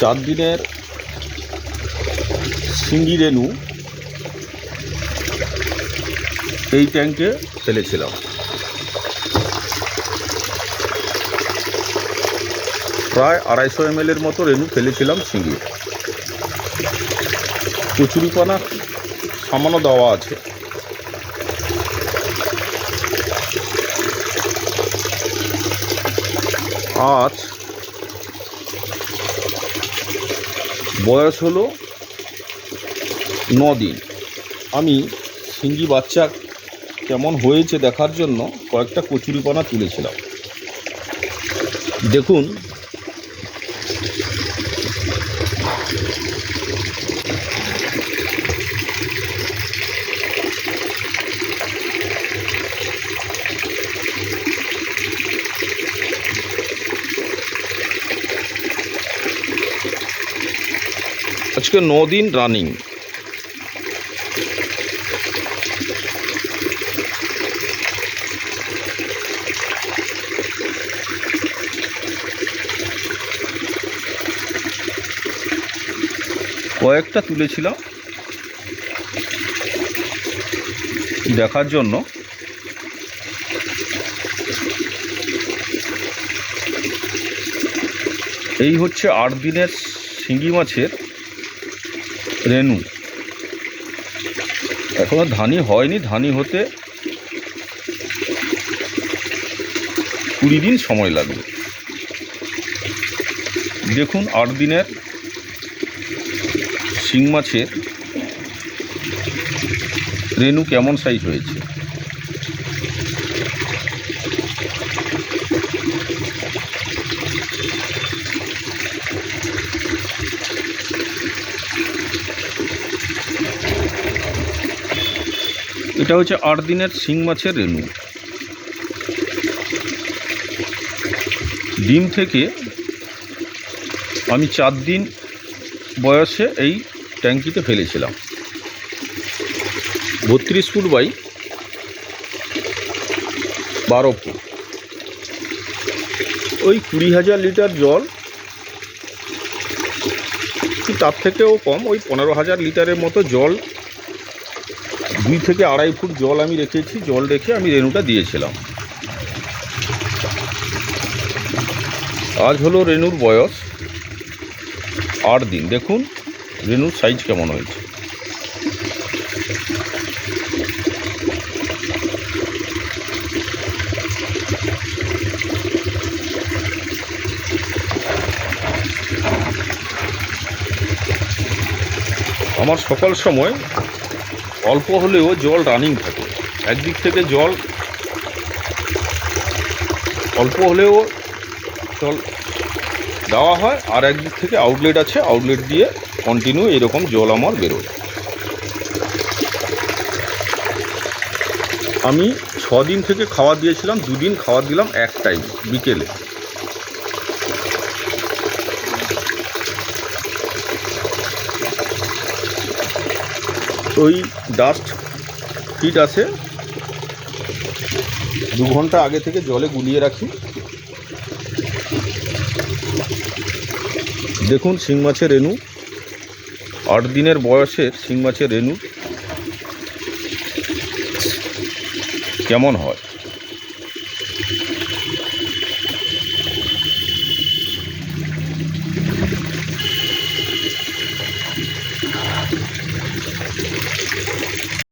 চার দিনের সিঙ্গি রেনু এই ট্যাঙ্কে ফেলেছিলাম। প্রায় আড়াইশো এম এর মতো রেনু ফেলেছিলাম সিঙ্গি। কচুরিপানা সামান্য দেওয়া আছে। আজ বয়স হলো দিন আমি সিঙ্গি বাচ্চা কেমন হয়েছে দেখার জন্য কয়েকটা কচুরিপানা তুলেছিলাম। দেখুন আজকে দিন রানিং কয়েকটা তুলেছিলাম দেখার জন্য। এই হচ্ছে আট দিনের শিঙ্গি মাছের রেনু এখনও ধানি হয়নি ধানি হতে কুড়ি দিন সময় লাগবে। দেখুন আট দিনের শিং মাছের রেনু কেমন সাইজ হয়েছে। এটা হচ্ছে আট দিনের শিং মাছের রেনু ডিম থেকে আমি চার দিন বয়সে এই ট্যাঙ্কিতে ফেলেছিলাম। বত্রিশ ফুট বাই বারো ফুট। ওই কুড়ি হাজার লিটার জল তার থেকেও কম, ওই পনেরো হাজার লিটারের মতো জল দুই থেকে আড়াই ফুট জল আমি রেখেছি, জল রেখে আমি রেনুটা দিয়েছিলাম। আজ হলো রেনুর বয়স আট দিন। দেখুন রেনুর সাইজ কেমন হয়েছে। আমার সকাল সময় অল্প হলেও জল রানিং থাকে। একদিক থেকে জল, অল্প হলেও জল দেওয়া হয়, আর একদিক থেকে আউটলেট আছে আউটলেট দিয়ে কন্টিনিউ এরকম জল আমার বেরোয়। আমি ছ দিন থেকে খাওয়া দিয়েছিলাম, দুদিন খাওয়া দিলাম এক টাইম বিকেলে। ওই ডাস্ট ফিট আছে। দু ঘণ্টা আগে থেকে জলে গুলিয়ে রাখি। দেখুন শিং মাছের রেনু আট দিনের বয়সে শিং মাছের রেনু কেমন হয়?